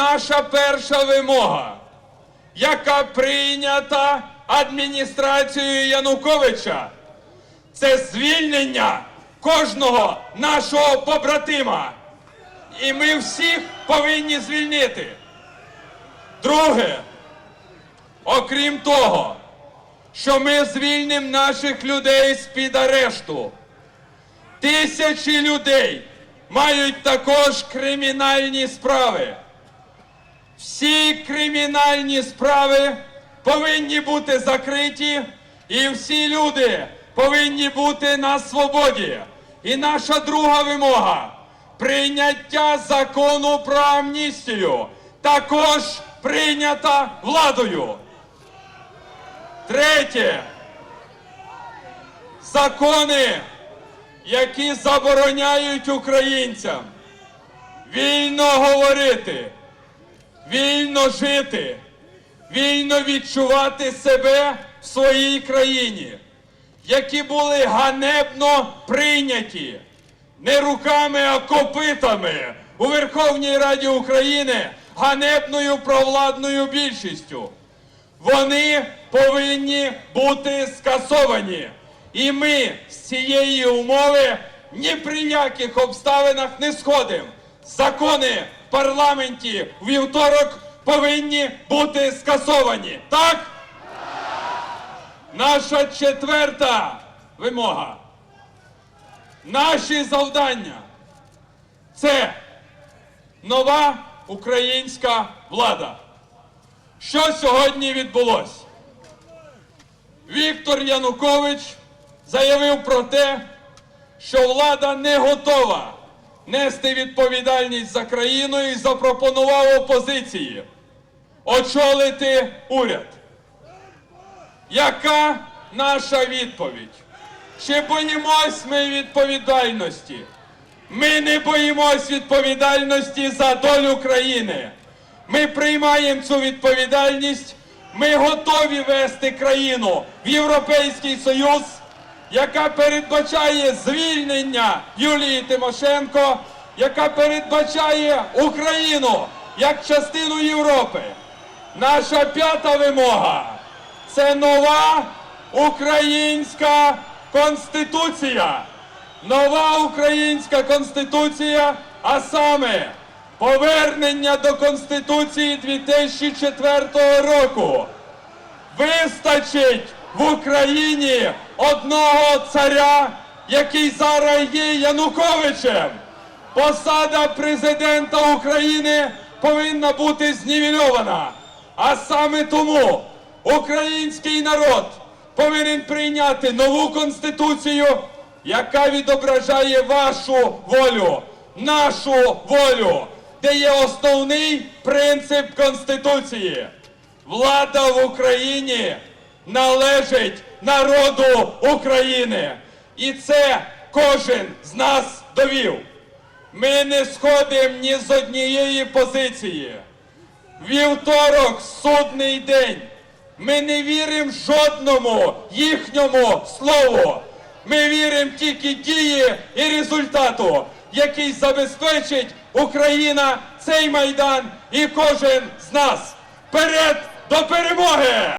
наша перша вимога, яка прийнята адміністрацією Януковича, це звільнення кожного нашого побратима. І ми всіх повинні звільнити. Друге, окрім того, що ми звільнимо наших людей з-під арешту. Тисячі людей мають також кримінальні справи. Всі кримінальні справи повинні бути закриті, і всі люди повинні бути на свободі. І наша друга вимога прийняття закону про амністію також прийнята владою. Третє. Закони, які забороняють українцям вільно говорити, вільно жити, вільно відчувати себе в своїй країні, які були ганебно прийняті не руками, а копитами у Верховній Раді України ганебною провладною більшістю. Вони повинні бути скасовані. І ми з цієї умови ні при яких обставинах не сходимо. Закони парламенті вівторок повинні бути скасовані. Так? Наша четверта вимога. Наші завдання це нова українська влада. Що сьогодні відбулося? Віктор Янукович заявив про те, що влада не готова нести відповідальність за країну і запропонував опозиції очолити уряд. Яка наша відповідь? Чи боїмось ми відповідальності? Ми не боїмось відповідальності за долю країни. Ми приймаємо цю відповідальність. Ми готові вести країну в Європейський Союз, яка передбачає звільнення Юлії Тимошенко, яка передбачає Україну як частину Європи. Наша п'ята вимога це нова українська конституція. Нова українська конституція, а саме повернення до Конституції 2004 року. Вистачить в Україні одного царя, який зараз є Януковичем. Посада президента України повинна бути знівельована. А саме тому український народ повинен прийняти нову конституцію, яка відображає вашу волю, нашу волю, де є основний принцип конституції. Влада в Україні належить народу України. І це кожен з нас довів. Ми не сходимо ні з однієї позиції. Вівторок судний день. Ми не віримо жодному їхньому слову. Ми віримо тільки дії і результату, який забезпечить Україна цей майдан і кожен з нас. Вперед до перемоги!